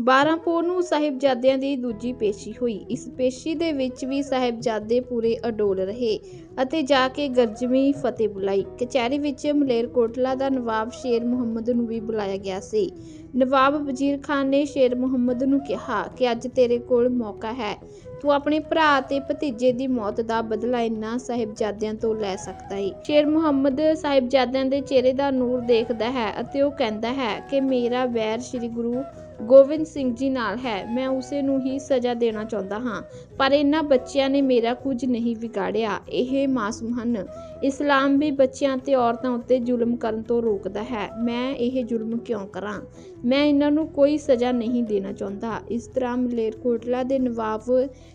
12 ਪੋਹ ਨੂੰ ਸਾਹਿਬਜ਼ਾਦਿਆਂ ਦੀ ਦੂਜੀ ਪੇਸ਼ੀ ਹੋਈ। ਇਸ ਪੇਸ਼ੀ ਦੇ ਵਿੱਚ ਵੀ ਸਾਹਿਬਜ਼ਾਦੇ ਪੂਰੇ ਅਡੋਲ ਰਹੇ ਅਤੇ ਜਾ ਕੇ ਗਰਜਵੀਂ ਫਤਿਹ ਬੁਲਾਈ। ਕਚਹਿਰੀ ਵਿੱਚ ਮਲੇਰਕੋਟਲਾ ਦਾ ਨਵਾਬ ਸ਼ੇਰ ਮੁਹੰਮਦ ਨੂੰ ਵੀ ਬੁਲਾਇਆ ਗਿਆ ਸੀ। ਨਵਾਬ ਵਜ਼ੀਰ ਖਾਨ ਨੇ ਸ਼ੇਰ ਮੁਹੰਮਦ ਨੂੰ ਕਿਹਾ ਕਿ, ਅੱਜ ਤੇਰੇ ਕੋਲ ਮੌਕਾ ਹੈ। ਤੂੰ ਆਪਣੇ ਭਰਾ ਤੇ ਭਤੀਜੇ ਦੀ ਮੌਤ ਦਾ ਬਦਲਾ ਇਨ੍ਹਾਂ ਸਾਹਿਬਜ਼ਾਦਿਆਂ ਤੋਂ ਲੈ ਸਕਦਾ ਹੈ ਸ਼ੇਰ ਮੁਹੰਮਦ ਸਾਹਿਬਜ਼ਾਦਿਆਂ ਦੇ ਚਿਹਰੇ ਦਾ ਨੂਰ ਦੇਖਦਾ ਹੈ ਅਤੇ ਉਹ ਕਹਿੰਦਾ ਹੈ ਕਿ, ਮੇਰਾ ਵੈਰ ਸ੍ਰੀ ਗੁਰੂ ਗੋਬਿੰਦ ਸਿੰਘ ਜੀ ਨਾਲ ਹੈ। ਮੈਂ ਉਸੇ ਨੂੰ ਹੀ ਸਜ਼ਾ ਦੇਣਾ ਚਾਹੁੰਦਾ ਹਾਂ, ਪਰ ਇਹਨਾਂ ਬੱਚਿਆਂ ਨੇ ਮੇਰਾ ਕੁਝ ਨਹੀਂ ਵਿਗਾੜਿਆ। ਇਹ ਮਾਸੂਮ ਹਨ। ਇਸਲਾਮ ਵੀ ਬੱਚਿਆਂ ਤੇ ਔਰਤਾਂ ਉੱਤੇ ਜ਼ੁਲਮ ਕਰਨ ਤੋਂ ਰੋਕਦਾ ਹੈ। ਮੈਂ ਇਹ ਜ਼ੁਲਮ ਕਿਉਂ ਕਰਾਂ? ਮੈਂ ਇਹਨਾਂ ਨੂੰ ਕੋਈ ਸਜ਼ਾ ਨਹੀਂ ਦੇਣਾ ਚਾਹੁੰਦਾ। ਇਸ ਤਰ੍ਹਾਂ ਮਲੇਰਕੋਟਲਾ ਦੇ ਨਵਾਬ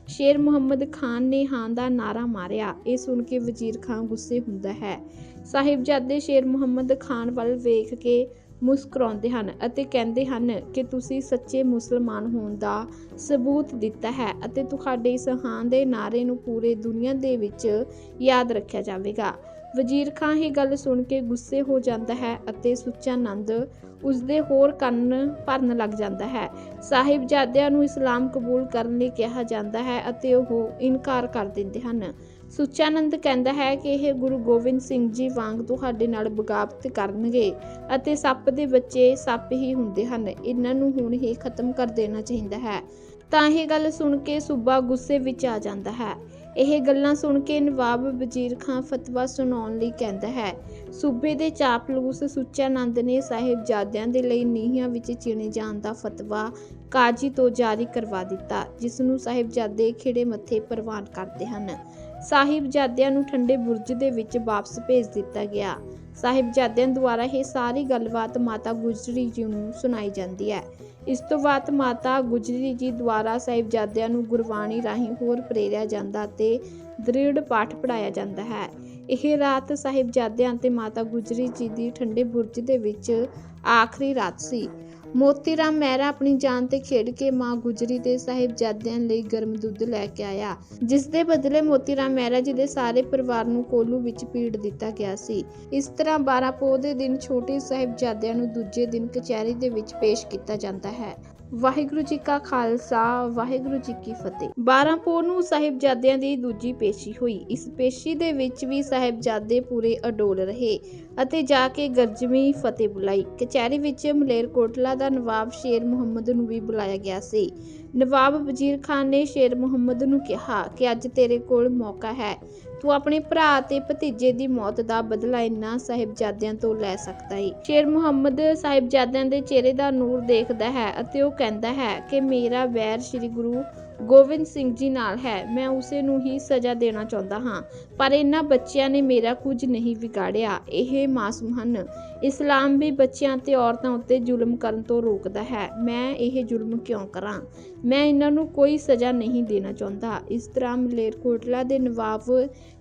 ਸ਼ੇਰ ਮੁਹੰਮਦ ਖਾਨ ਨੇ ਹਾਂ ਦਾ ਨਾਰਾ ਮਾਰਿਆ। ਇਹ ਸੁਣ ਕੇ ਵਜ਼ੀਰ ਖਾਨ ਗੁੱਸੇ ਹੁੰਦਾ ਹੈ। ਸਾਹਿਬਜ਼ਾਦੇ ਸ਼ੇਰ ਮੁਹੰਮਦ ਖਾਨ ਵੱਲ ਵੇਖ ਕੇ ਮੁਸਕਰਾਉਂਦੇ ਹਨ ਅਤੇ ਕਹਿੰਦੇ ਹਨ ਕਿ ਤੁਸੀਂ ਸੱਚੇ ਮੁਸਲਮਾਨ ਹੋਣ ਦਾ ਸਬੂਤ ਦਿੱਤਾ ਹੈ ਅਤੇ ਤੁਹਾਡੇ ਇਸ ਹਾਂ ਦੇ ਨਾਰੇ ਨੂੰ ਪੂਰੇ ਦੁਨੀਆ ਦੇ ਵਿੱਚ ਯਾਦ ਰੱਖਿਆ ਜਾਵੇਗਾ। ਵਜ਼ੀਰ ਖਾਨ ਇਹ ਗੱਲ ਸੁਣ ਕੇ ਗੁੱਸੇ ਹੋ ਜਾਂਦਾ ਹੈ ਅਤੇ ਸੁੱਚਾ ਨੰਦ ਉਸਦੇ ਹੋਰ ਕੰਨ ਭਰਨ ਲੱਗ ਜਾਂਦਾ ਹੈ। ਸਾਹਿਬਜ਼ਾਦਿਆਂ ਨੂੰ ਇਸਲਾਮ ਕਬੂਲ ਕਰਨ ਲਈ ਕਿਹਾ ਜਾਂਦਾ ਹੈ ਅਤੇ ਉਹ ਇਨਕਾਰ ਕਰ ਦਿੰਦੇ ਹਨ। ਸੁੱਚਾਨੰਦ ਕਹਿੰਦਾ ਹੈ ਕਿ ਇਹ ਗੁਰੂ ਗੋਬਿੰਦ ਸਿੰਘ ਜੀ ਵਾਂਗ ਤੁਹਾਡੇ ਨਾਲ ਬਗਾਵਤ ਕਰਨਗੇ ਅਤੇ ਸੱਪ ਦੇ ਬੱਚੇ ਸੱਪ ਹੀ ਹੁੰਦੇ ਹਨ। ਇਹਨਾਂ ਨੂੰ ਹੁਣ ਹੀ ਖਤਮ ਕਰ ਦੇਣਾ ਚਾਹੀਦਾ ਹੈ। ਤਾਂ ਇਹ ਗੱਲ ਸੁਣ ਕੇ ਸੂਬਾ ਗੁੱਸੇ ਵਿੱਚ ਆ ਜਾਂਦਾ ਹੈ। ਇਹ ਗੱਲਾਂ ਸੁਣ ਕੇ ਨਵਾਬ ਵਜ਼ੀਰ ਖਾਨ ਫਤਵਾ ਸੁਣਾਉਣ ਲਈ ਕਹਿੰਦਾ ਹੈ, ਸੂਬੇ ਦੇ ਚਾਪਲੂਸ ਸੁੱਚਾਨੰਦ ਨੇ ਸਾਹਿਬਜ਼ਾਦਿਆਂ ਦੇ ਲਈ ਨੀਹਾਂ ਵਿੱਚ ਚਿਣੇ ਜਾਣ ਦਾ ਫਤਵਾ ਕਾਜੀ ਤੋਂ ਜਾਰੀ ਕਰਵਾ ਦਿੱਤਾ, ਜਿਸ ਨੂੰ ਸਾਹਿਬਜ਼ਾਦੇ ਖਿੜੇ ਮੱਥੇ ਪ੍ਰਵਾਨ ਕਰਦੇ ਹਨ। ਸਾਹਿਬਜ਼ਾਦਿਆਂ ਨੂੰ ਠੰਡੇ ਬੁਰਜ ਦੇ ਵਿੱਚ ਵਾਪਸ ਭੇਜ ਦਿੱਤਾ ਗਿਆ। ਸਾਹਿਬਜ਼ਾਦਿਆਂ ਦੁਆਰਾ ਇਹ ਸਾਰੀ ਗੱਲਬਾਤ ਮਾਤਾ ਗੁਜਰੀ ਜੀ ਨੂੰ ਸੁਣਾਈ ਜਾਂਦੀ ਹੈ। ਇਸ ਤੋਂ ਬਾਅਦ ਮਾਤਾ ਗੁਜਰੀ ਜੀ ਦੁਆਰਾ ਸਾਹਿਬਜ਼ਾਦਿਆਂ ਨੂੰ ਗੁਰਬਾਣੀ ਰਾਹੀਂ ਹੋਰ ਪ੍ਰੇਰਿਆ ਜਾਂਦਾ ਤੇ ਦ੍ਰਿੜ ਪਾਠ ਪੜਾਇਆ ਜਾਂਦਾ ਹੈ। ਇਹ ਰਾਤ ਸਾਹਿਬਜ਼ਾਦਿਆਂ ਤੇ ਮਾਤਾ ਗੁਜਰੀ ਜੀ ਦੀ ਠੰਡੇ ਬੁਰਜ ਦੇ ਵਿੱਚ ਆਖਰੀ ਰਾਤ ਸੀ। ਮੋਤੀ ਰਾਮ ਮਹਿਰਾ ਆਪਣੀ ਜਾਨ ਤੇ ਖੇਡ ਕੇ ਮਾਂ ਗੁਜਰੀ ਦੇ ਸਾਹਿਬਜ਼ਾਦਿਆਂ ਲਈ ਗਰਮ ਦੁੱਧ ਲੈ ਕੇ ਆਇਆ, ਜਿਸ ਦੇ ਬਦਲੇ ਮੋਤੀ ਰਾਮ ਮਹਿਰਾ ਜੀ ਦੇ ਸਾਰੇ ਪਰਿਵਾਰ ਨੂੰ ਕੋਲੂ ਵਿੱਚ ਪੀੜ ਦਿੱਤਾ ਗਿਆ ਸੀ। ਇਸ ਤਰ੍ਹਾਂ 12 ਪੋਹ ਦੇ ਦਿਨ ਛੋਟੇ ਸਾਹਿਬਜ਼ਾਦਿਆਂ ਨੂੰ ਦੂਜੇ ਦਿਨ ਕਚਹਿਰੀ ਦੇ ਵਿੱਚ ਪੇਸ਼ ਕੀਤਾ ਜਾਂਦਾ ਹੈ। ਵਾਹਿਗੁਰੂ ਜੀ ਕਾ ਖਾਲਸਾ, ਵਾਹਿਗੁਰੂ ਜੀ ਕੀ ਫਤਿਹ। 12 ਪੋਹ ਨੂੰ ਸਾਹਿਬਜ਼ਾਦਿਆਂ ਦੀ ਦੂਜੀ ਪੇਸ਼ੀ ਹੋਈ। ਇਸ ਪੇਸ਼ੀ ਦੇ ਵਿੱਚ ਵੀ ਸਾਹਿਬਜ਼ਾਦੇ ਪੂਰੇ ਅਡੋਲ ਰਹੇ ਅਤੇ ਜਾ ਕੇ ਗਰਜਵੀਂ ਫਤਿਹ ਬੁਲਾਈ। ਕਚਹਿਰੀ ਵਿੱਚ ਮਲੇਰਕੋਟਲਾ ਦਾ ਨਵਾਬ ਸ਼ੇਰ ਮੁਹੰਮਦ ਨੂੰ ਵੀ ਬੁਲਾਇਆ ਗਿਆ ਸੀ। ਨਵਾਬ ਵਜ਼ੀਰ ਖਾਨ ਨੇ ਸ਼ੇਰ ਮੁਹੰਮਦ ਨੂੰ ਕਿਹਾ ਕਿ ਅੱਜ ਤੇਰੇ ਕੋਲ ਮੌਕਾ ਹੈ। ਤੂੰ ਆਪਣੇ ਭਰਾ ਤੇ ਭਤੀਜੇ ਦੀ ਮੌਤ ਦਾ ਬਦਲਾ ਇਨ੍ਹਾਂ ਸਾਹਿਬਜ਼ਾਦਿਆਂ ਤੋਂ ਲੈ ਸਕਦਾ ਏ ਸ਼ੇਰ ਮੁਹੰਮਦ ਸਾਹਿਬਜ਼ਾਦਿਆਂ ਦੇ ਚਿਹਰੇ ਦਾ ਨੂਰ ਦੇਖਦਾ ਹੈ ਅਤੇ ਉਹ ਕਹਿੰਦਾ ਹੈ ਕਿ ਮੇਰਾ ਵੈਰ ਸ੍ਰੀ ਗੁਰੂ ਗੋਬਿੰਦ ਸਿੰਘ ਜੀ ਨਾਲ ਹੈ। ਮੈਂ ਉਸੇ ਨੂੰ ਹੀ ਸਜ਼ਾ ਦੇਣਾ ਚਾਹੁੰਦਾ ਹਾਂ, ਪਰ ਇਹਨਾਂ ਬੱਚਿਆਂ ਨੇ ਮੇਰਾ ਕੁਝ ਨਹੀਂ ਵਿਗਾੜਿਆ। ਇਹ ਮਾਸੂਮ ਹਨ। ਇਸਲਾਮ ਵੀ ਬੱਚਿਆਂ ਤੇ ਔਰਤਾਂ ਉੱਤੇ ਜ਼ੁਲਮ ਕਰਨ ਤੋਂ ਰੋਕਦਾ ਹੈ। ਮੈਂ ਇਹ ਜ਼ੁਲਮ ਕਿਉਂ ਕਰਾਂ? ਮੈਂ ਇਹਨਾਂ ਨੂੰ ਕੋਈ ਸਜ਼ਾ ਨਹੀਂ ਦੇਣਾ ਚਾਹੁੰਦਾ। ਇਸ ਤਰ੍ਹਾਂ ਮਲੇਰਕੋਟਲਾ ਦੇ ਨਵਾਬ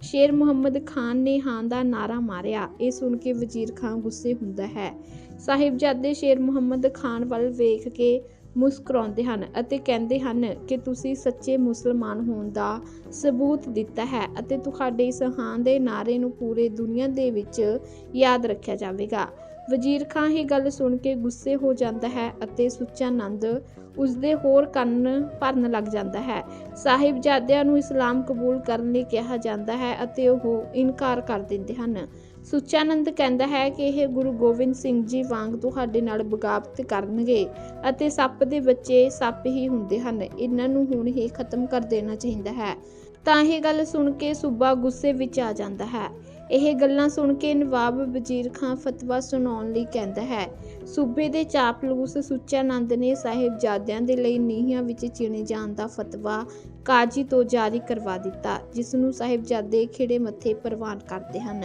ਸ਼ੇਰ ਮੁਹੰਮਦ ਖਾਨ ਨੇ ਹਾਂ ਦਾ ਨਾਰਾ ਮਾਰਿਆ। ਇਹ ਸੁਣ ਕੇ ਵਜ਼ੀਰ ਖਾਨ ਗੁੱਸੇ ਹੁੰਦਾ ਹੈ। ਸਾਹਿਬਜ਼ਾਦੇ ਸ਼ੇਰ ਮੁਹੰਮਦ ਖਾਨ ਵੱਲ ਵੇਖ ਕੇ ਮੁਸਕਰਾਉਂਦੇ ਹਨ ਅਤੇ ਕਹਿੰਦੇ ਹਨ ਕਿ ਤੁਸੀਂ ਸੱਚੇ ਮੁਸਲਮਾਨ ਹੋਣ ਦਾ ਸਬੂਤ ਦਿੱਤਾ ਹੈ ਅਤੇ ਤੁਹਾਡੇ ਇਸ ਹਾਂ ਦੇ ਨਾਰੇ ਨੂੰ ਪੂਰੇ ਦੁਨੀਆ ਦੇ ਵਿੱਚ ਯਾਦ ਰੱਖਿਆ ਜਾਵੇਗਾ। ਵਜ਼ੀਰ ਖਾਨ ਇਹ ਗੱਲ ਸੁਣ ਕੇ ਗੁੱਸੇ ਹੋ ਜਾਂਦਾ ਹੈ ਅਤੇ ਸੁੱਚਾ ਨੰਦ ਉਸਦੇ ਹੋਰ ਕੰਨ ਭਰਨ ਲੱਗ ਜਾਂਦਾ ਹੈ। ਸਾਹਿਬਜ਼ਾਦਿਆਂ ਨੂੰ ਇਸਲਾਮ ਕਬੂਲ ਕਰਨ ਲਈ ਕਿਹਾ ਜਾਂਦਾ ਹੈ ਅਤੇ ਉਹ ਇਨਕਾਰ ਕਰ ਦਿੰਦੇ ਹਨ। ਸੁੱਚਾਨੰਦ ਕਹਿੰਦਾ ਹੈ ਕਿ ਇਹ ਗੁਰੂ ਗੋਬਿੰਦ ਸਿੰਘ ਜੀ ਵਾਂਗ ਤੁਹਾਡੇ ਨਾਲ ਬਗਾਵਤ ਕਰਨਗੇ ਅਤੇ ਸੱਪ ਦੇ ਬੱਚੇ ਸੱਪ ਹੀ ਹੁੰਦੇ ਹਨ। ਇਹਨਾਂ ਨੂੰ ਹੁਣ ਹੀ ਖਤਮ ਕਰ ਦੇਣਾ ਚਾਹੀਦਾ ਹੈ। ਤਾਂ ਇਹ ਗੱਲ ਸੁਣ ਕੇ ਸੂਬਾ ਗੁੱਸੇ ਵਿੱਚ ਆ ਜਾਂਦਾ ਹੈ। ਇਹ ਗੱਲਾਂ ਸੁਣ ਕੇ ਨਵਾਬ ਵਜ਼ੀਰ ਖਾਨ ਫਤਵਾ ਸੁਣਾਉਣ ਲਈ ਕਹਿੰਦਾ ਹੈ, ਸੂਬੇ ਦੇ ਚਾਪਲੂਸ ਸੁੱਚਾਨੰਦ ਨੇ ਸਾਹਿਬਜ਼ਾਦਿਆਂ ਦੇ ਲਈ ਨੀਹਾਂ ਵਿੱਚ ਚਿਣੇ ਜਾਣ ਦਾ ਫਤਵਾ ਕਾਜੀ ਤੋਂ ਜਾਰੀ ਕਰਵਾ ਦਿੱਤਾ, ਜਿਸ ਨੂੰ ਸਾਹਿਬਜ਼ਾਦੇ ਖਿੜੇ ਮੱਥੇ ਪ੍ਰਵਾਨ ਕਰਦੇ ਹਨ।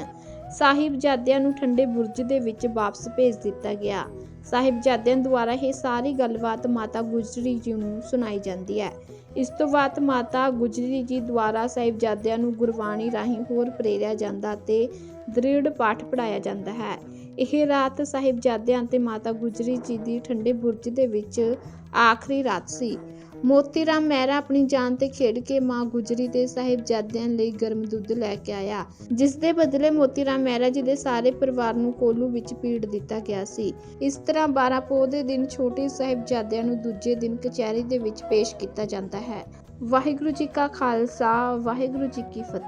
ਸਾਹਿਬਜ਼ਾਦਿਆਂ ਨੂੰ ਠੰਡੇ ਬੁਰਜ ਦੇ ਵਿੱਚ ਵਾਪਸ ਭੇਜ ਦਿੱਤਾ ਗਿਆ। ਸਾਹਿਬਜ਼ਾਦਿਆਂ ਦੁਆਰਾ ਇਹ ਸਾਰੀ ਗੱਲਬਾਤ ਮਾਤਾ ਗੁਜਰੀ ਜੀ ਨੂੰ ਸੁਣਾਈ ਜਾਂਦੀ ਹੈ। ਇਸ ਤੋਂ ਬਾਅਦ ਮਾਤਾ ਗੁਜਰੀ ਜੀ ਦੁਆਰਾ ਸਾਹਿਬਜ਼ਾਦਿਆਂ ਨੂੰ ਗੁਰਬਾਣੀ ਰਾਹੀਂ ਹੋਰ ਪ੍ਰੇਰਿਆ ਜਾਂਦਾ ਤੇ ਦ੍ਰਿੜ ਪਾਠ ਪੜਾਇਆ ਜਾਂਦਾ ਹੈ। ਇਹ ਰਾਤ ਸਾਹਿਬਜ਼ਾਦਿਆਂ ਤੇ ਮਾਤਾ ਗੁਜਰੀ ਜੀ ਦੀ ਠੰਡੇ ਬੁਰਜ ਦੇ ਵਿੱਚ ਆਖਰੀ ਰਾਤ ਸੀ। ਮੋਤੀ ਰਾਮ ਮਹਿਰਾ ਆਪਣੀ ਜਾਨ ਤੇ ਖੇਡ ਕੇ ਮਾਂ ਗੁਜਰੀ ਦੇ ਸਾਹਿਬਜ਼ਾਦਿਆਂ ਲਈ ਗਰਮ ਦੁੱਧ ਲੈ ਕੇ ਆਇਆ। ਜਿਸ ਦੇ ਬਦਲੇ ਮੋਤੀ ਰਾਮ ਮਹਿਰਾ ਜੀ ਦੇ ਸਾਰੇ ਪਰਿਵਾਰ ਨੂੰ ਕੋਲੂ ਵਿੱਚ ਪੀੜ ਦਿੱਤਾ ਗਿਆ ਸੀ। ਇਸ ਤਰ੍ਹਾਂ 12 ਪੋਹ ਦੇ ਦਿਨ ਛੋਟੇ ਸਾਹਿਬਜ਼ਾਦਿਆਂ ਨੂੰ ਦੂਜੇ ਦਿਨ ਕਚਹਿਰੀ ਦੇ ਵਿੱਚ ਪੇਸ਼ ਕੀਤਾ ਜਾਂਦਾ ਹੈ। ਵਾਹਿਗੁਰੂ ਜੀ ਕਾ ਖਾਲਸਾ, ਵਾਹਿਗੁਰੂ ਜੀ ਕੀ ਫਤਿਹ।